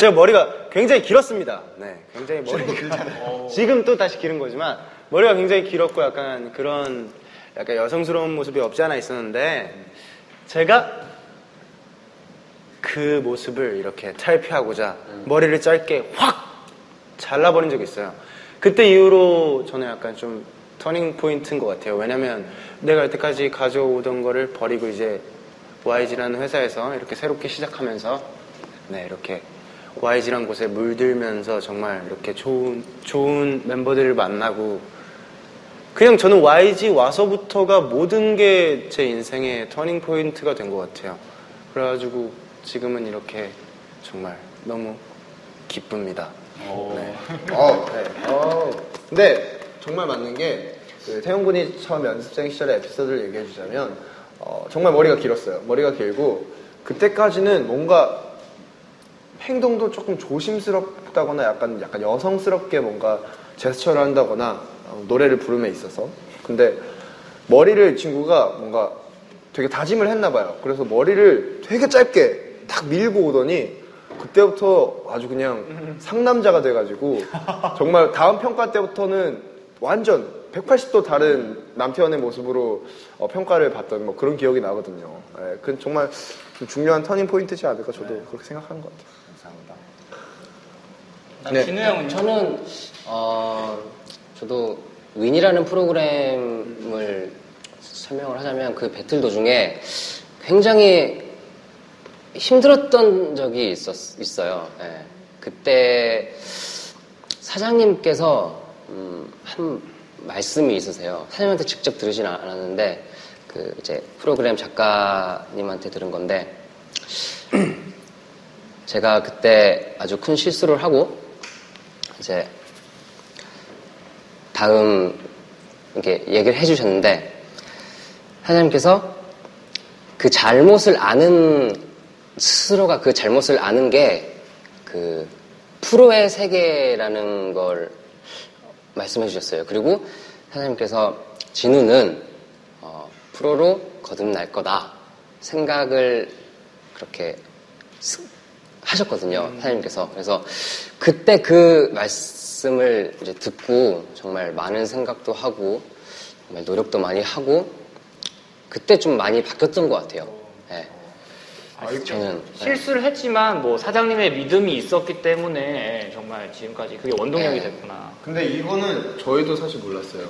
제가 머리가 굉장히 길었습니다. 네, 굉장히 머리가 지금 또 다시 기른 거지만 머리가 굉장히 길었고 약간 그런 약간 여성스러운 모습이 없지 않아 있었는데 제가 그 모습을 이렇게 탈피하고자 머리를 짧게 확 잘라버린 적이 있어요. 그때 이후로 저는 약간 좀 터닝 포인트인 것 같아요. 왜냐면 내가 여태까지 가져오던 거를 버리고 이제 YG라는 회사에서 이렇게 새롭게 시작하면서 네, 이렇게 YG란 곳에 물들면서 정말 이렇게 좋은, 좋은 멤버들을 만나고 그냥 저는 YG 와서부터가 모든 게 제 인생의 터닝 포인트가 된 것 같아요. 그래가지고 지금은 이렇게 정말 너무 기쁩니다. 네. 어, 네. 어. 근데 정말 맞는 게, 그 태용 군이 처음 연습생 시절의 에피소드를 얘기해 주자면, 어, 정말 머리가 길었어요. 머리가 길고, 그때까지는 뭔가 행동도 조금 조심스럽다거나 약간, 약간 여성스럽게 뭔가 제스처를 한다거나 어, 노래를 부름에 있어서. 근데 머리를 이 친구가 뭔가 되게 다짐을 했나 봐요. 그래서 머리를 되게 짧게 탁 밀고 오더니 그때부터 아주 그냥 상남자가 돼가지고 정말 다음 평가 때부터는 완전 180도 다른 남태현의 모습으로 어, 평가를 받던 뭐 그런 기억이 나거든요. 예, 그 정말 좀 중요한 터닝 포인트지 않을까 저도 그렇게 생각하는 것 같아요. 네. 진우 형은요? 저는 어 저도 윈이라는 프로그램을 설명을 하자면 그 배틀 도중에 굉장히 힘들었던 적이 있었, 있어요. 예. 그때 사장님께서 음, 한 말씀이 있으세요. 사장님한테 직접 들으진 않았는데 그 이제 프로그램 작가님한테 들은 건데 제가 그때 아주 큰 실수를 하고 이제 다음 이렇게 얘기를 해주셨는데 사장님께서 그 잘못을 아는 스스로가 그 잘못을 아는 게 그 프로의 세계라는 걸 말씀해 주셨어요. 그리고 사장님께서 진우는 어, 프로로 거듭날 거다 생각을 그렇게 스- 하셨거든요. 사장님께서. 그래서 그때 그 말씀을 이제 듣고 정말 많은 생각도 하고 정말 노력도 많이 하고 그때 좀 많이 바뀌었던 것 같아요. 예. 저는 실수를 했지만 뭐 사장님의 믿음이 있었기 때문에 정말 지금까지 그게 원동력이 네. 됐구나. 근데 이거는 저희도 사실 몰랐어요.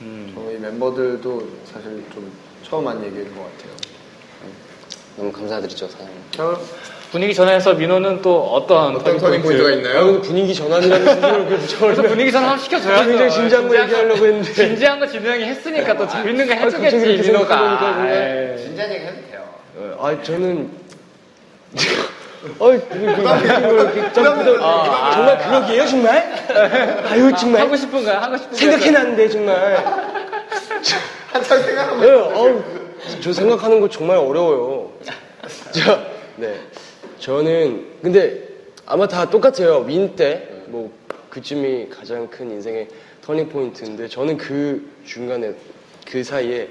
음. 저희 멤버들도 사실 좀 처음 한 얘기인 것 같아요. 너무 감사드리죠, 사장님. 저 분위기 전환해서 민호는 또 어떤, 어떤 터닝 포인트가 있나요? 분위기 전환이라는 수준으로 그 그래서 붙여버리면 분위기 전환 시켜줘야죠. 굉장히 진지한 거 얘기하려고 했는데. 진지한 거 진우 형이 했으니까 또 재밌는 거 아, 해주겠지, 민호가. 생각해보니까 정말. 아이. 진지한 얘기 해도 돼요. 어, 아 저는 어이 그, 그, 그, 좀, 좀, 아, 정말 그러기에요 정말? 아유 정말 하고 싶은 거야, 하고 싶은 거야. 생각해놨는데 정말 한참 생각하면 네, 어우, 저 생각하는 거 정말 어려워요. 자, 네. 저는, 근데 아마 다 똑같아요. 윈 때, 뭐, 그쯤이 가장 큰 인생의 터닝 포인트인데, 저는 그 중간에, 그 사이에,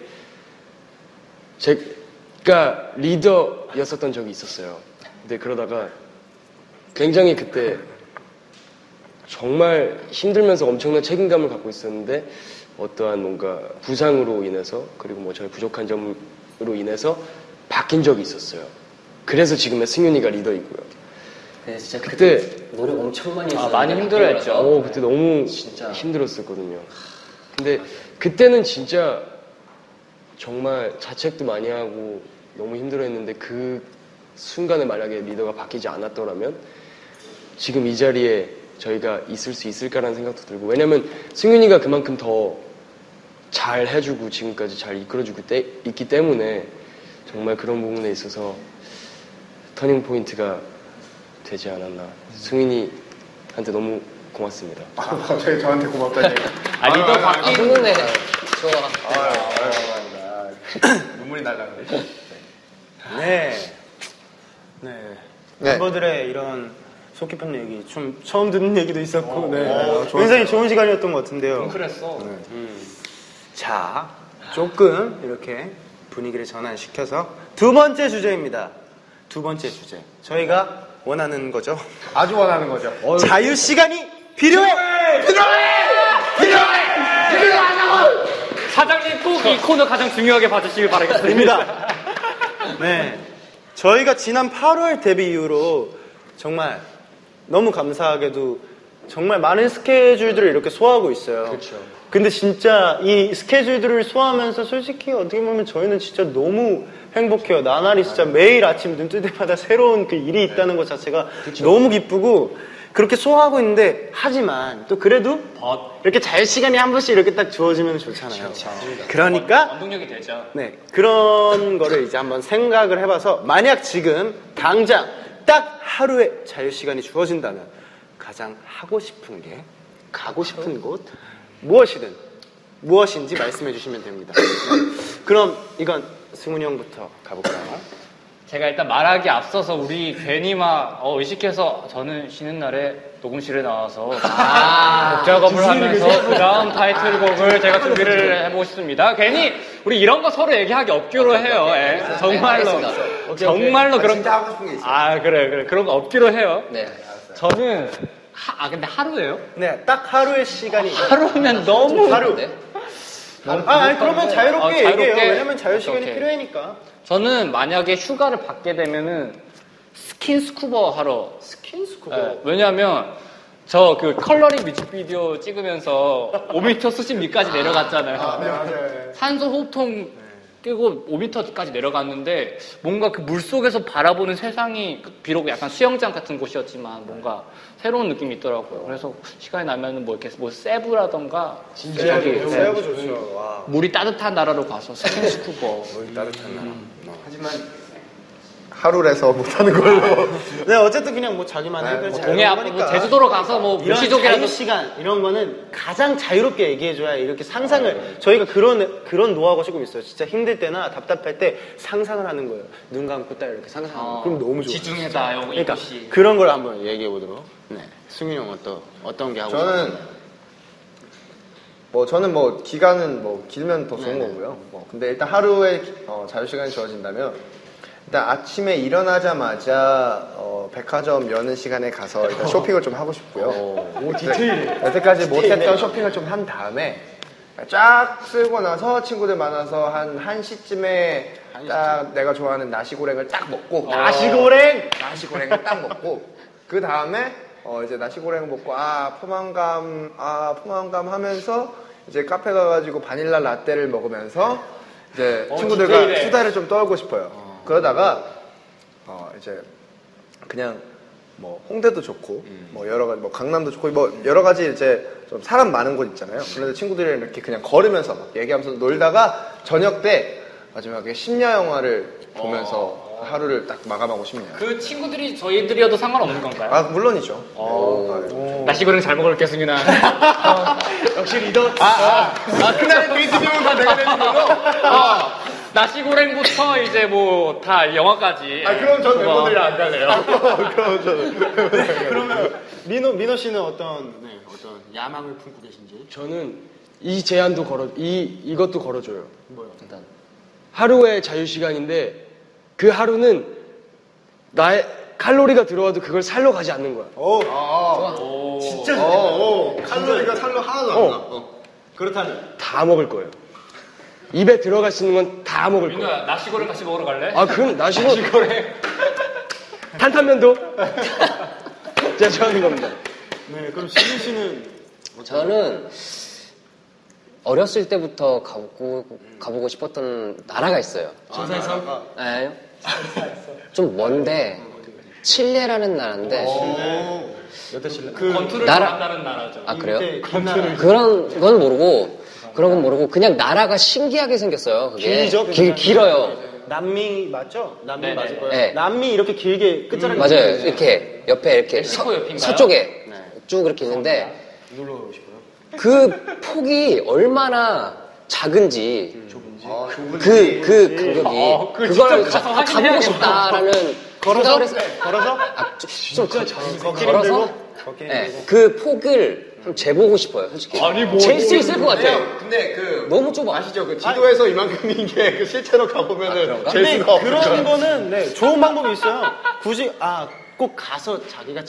제가 리더였었던 적이 있었어요. 근데 그러다가 굉장히 그때 정말 힘들면서 엄청난 책임감을 갖고 있었는데 어떠한 뭔가 부상으로 인해서 그리고 뭐 저의 부족한 점으로 인해서 바뀐 적이 있었어요. 그래서 지금의 승윤이가 리더이고요. 네, 진짜 그때 노력 엄청 많이 아, 했어요. 많이 힘들어했죠. 어 그때 너무 진짜. 힘들었었거든요. 근데 그때는 진짜 정말 자책도 많이 하고 너무 힘들어했는데 그 순간에 만약에 리더가 바뀌지 않았더라면 지금 이 자리에 저희가 있을 수 있을까라는 생각도 들고 왜냐면 승윤이가 그만큼 더 잘 해주고 지금까지 잘 이끌어주고 때- 있기 때문에 정말 그런 부분에 있어서 터닝 포인트가 되지 않았나 승윤이한테 너무 고맙습니다. 아, 갑자기 저한테 고맙다니. 아, 리더 훈훈해. 좋아. 눈물이 날라가네. 네. 네. 네. 멤버들의 이런 속 깊은 얘기, 좀 처음 듣는 얘기도 있었고, 네. 어, 좋았어요. 굉장히 좋은 시간이었던 것 같은데요. 그랬어. 자, 조금 이렇게 분위기를 전환시켜서 두 번째 주제입니다. 두 번째 주제. 저희가 원하는 거죠. 아주 원하는 거죠. 자유 시간이 필요해. 사장님 꼭 이 코너 가장 중요하게 봐주시길 바라겠습니다. 네. 저희가 지난 8월 데뷔 이후로 정말 너무 감사하게도 정말 많은 스케줄들을 이렇게 소화하고 있어요. 그렇죠. 근데 진짜 이 스케줄들을 소화하면서 솔직히 어떻게 보면 저희는 진짜 너무 행복해요. 나날이 진짜 매일 아침 눈 뜰 때마다 새로운 그 일이 있다는 것 자체가 너무 기쁘고 그렇게 소화하고 있는데 하지만 또 그래도 이렇게 자유 시간이 한 번씩 이렇게 딱 주어지면 좋잖아요. 그러니까 원동력이 되죠. 네, 그런 거를 이제 한번 생각을 해봐서 만약 지금 당장 딱 하루의 자유 시간이 주어진다면 가장 하고 싶은 게 가고 싶은 곳 무엇이든 무엇인지 말씀해 주시면 됩니다. 네. 그럼 이건 승훈이 형부터 가볼까요? 제가 일단 말하기 앞서서 우리 괜히 막 어, 의식해서 저는 쉬는 날에 녹음실에 나와서 곡 작업을 하면서 그 다음 타이틀곡을 제가 준비를 해보고 싶습니다. 괜히 우리 이런 거 서로 얘기하기 없기로 해요. 예. 정말로. 정말로 그런 진짜 하고 싶은 게 있어요. 아 그래 그래 그런 거 없기로 해요. 네. 저는 하, 아 근데 하루예요? 네, 딱 하루의 시간이 하루면 너무 하루. 네. 아, 아니 그러면 자유롭게, 어, 자유롭게. 얘기해요. 왜냐면 자유 오케이, 시간이 오케이. 필요하니까. 저는 만약에 휴가를 받게 되면은 스킨 스쿠버 하러 스킨스쿠버. 네, 왜냐면 저 그 컬러링 뮤직비디오 찍으면서 5m 수십 미까지 내려갔잖아요. 네, 맞아요. 산소 호흡통 끼고 5m까지 내려갔는데 뭔가 그 물 속에서 바라보는 세상이 그 비록 약간 수영장 같은 곳이었지만 뭔가 새로운 느낌이 있더라고요. 그래서 시간이 나면은 뭐 이렇게 뭐 세부라던가 저기 네, 세부 좋죠. 와. 물이 따뜻한 나라로 가서 스킨스쿠버 따뜻한 나라. 하지만 하루라서 못하는 걸로. 네, 어쨌든 그냥 뭐 자기만의 네, 그뭐 동해 앞뭐 제주도로 가서 뭐 이런 무시족이라도 시간 이런 거는 가장 자유롭게 얘기해줘야 이렇게 상상을 저희가 그런 그런 노하우가 조금 있어요. 진짜 힘들 때나 답답할 때 상상을 하는 거예요. 눈 감고 딱 이렇게 상상하는 거. 그럼 너무 좋아요. 지중해다 요 그러니까 이곳이 그런 걸 한번 얘기해 보도록. 네, 승윤이 형 어떤 어떤 게 하고 저는 싶어요? 뭐 저는 뭐 기간은 뭐 길면 더 좋은 거고요. 뭐 근데 일단 하루에 어, 자유 시간이 주어진다면 일단 아침에 일어나자마자 어, 백화점 여는 시간에 가서 일단 쇼핑을 좀 하고 싶고요. 오 디테일해. 여태까지 못했던 쇼핑을 좀 한 다음에 쫙 쓸고 나서 친구들 만나서 한 1시쯤에 딱 내가 좋아하는 나시고랭을 딱 먹고 나시고랭. 나시고랭을 딱 먹고 그 다음에 어 이제 나시고랭 먹고 아 포만감 아 포만감 하면서 이제 카페 가가지고 바닐라 라떼를 먹으면서 이제 친구들과 디테일해. 수다를 좀 떨고 싶어요. 그러다가 어 이제 그냥 뭐 홍대도 좋고 뭐 여러 가지 뭐 강남도 좋고 뭐 여러 가지 이제 좀 사람 많은 곳 있잖아요. 그런데 친구들이랑 이렇게 그냥 걸으면서 막 얘기하면서 놀다가 저녁 때 마지막에 심야 영화를 보면서 하루를 딱 마감하고 싶네요. 그 친구들이 저희들이어도 상관없는 건가요? 아 물론이죠. 네. 나시고랭 잘 먹을겠습니다. 역시 리더. 아 그날 베이스 비용은 다 내가 내는 걸로. 나시고랭부터 이제 뭐 다 영화까지. 아 그럼 전 뭐, 멤버들이랑 안 갈래요. 그럼 저는. 그러면 민호 민호 씨는 어떤 네, 어떤 야망을 품고 계신지? 저는 이 제안도 걸어 이 이것도 걸어줘요. 일단 하루의 자유 시간인데 그 하루는 나의 칼로리가 들어와도 그걸 살러 가지 않는 거야. 오, 진짜 어, 어. 칼로리가 살로 하나도 안 나. 어. 그렇다면 다 먹을 거예요. 입에 들어갈 수 있는 건 다 먹을 거예요. 민호야, 나시고랭 같이 먹으러 갈래? 아 그럼 나시고 탄탄면도 제가 좋아하는 겁니다. 네, 그럼 시준 씨는 저는 어렸을 때부터 가보고 가보고 싶었던 나라가 있어요. 천사의섬 네. 좀 먼데 칠레라는 나라인데 여태 칠래? 건투를 나라- 좋아한다는 나라죠. 아 그래요? 그 나라 그런 건 모르고 그런 건 모르고 그냥 나라가 신기하게 생겼어요. 그게 길죠? 길 길어요. 남미 맞죠? 남미 네네. 맞을 거예요. 네. 남미 이렇게 길게 끝자락이 맞아요. 있어요. 이렇게 옆에 이렇게 서, 멕시코 옆인가요? 서쪽에 쭉 이렇게 있는데 그 폭이 얼마나 작은지 그그 간격이 어, 그걸. 가보고 싶다라는 걸어서 해서 걸어서 아, 좀, 좀 걸어서 걷기 네, 그 폭을 좀 재보고 싶어요, 솔직히. 아니, 뭐- 잴수 있을 것 같아요. 근데 그 너무 좁아. 아시죠? 그 지도에서 이만큼인 게그 실제로 가보면은 잴 근데 수가 없어요. 그런 거는 네, 좋은 방법이 있어요. 굳이 아 꼭 가서 자기가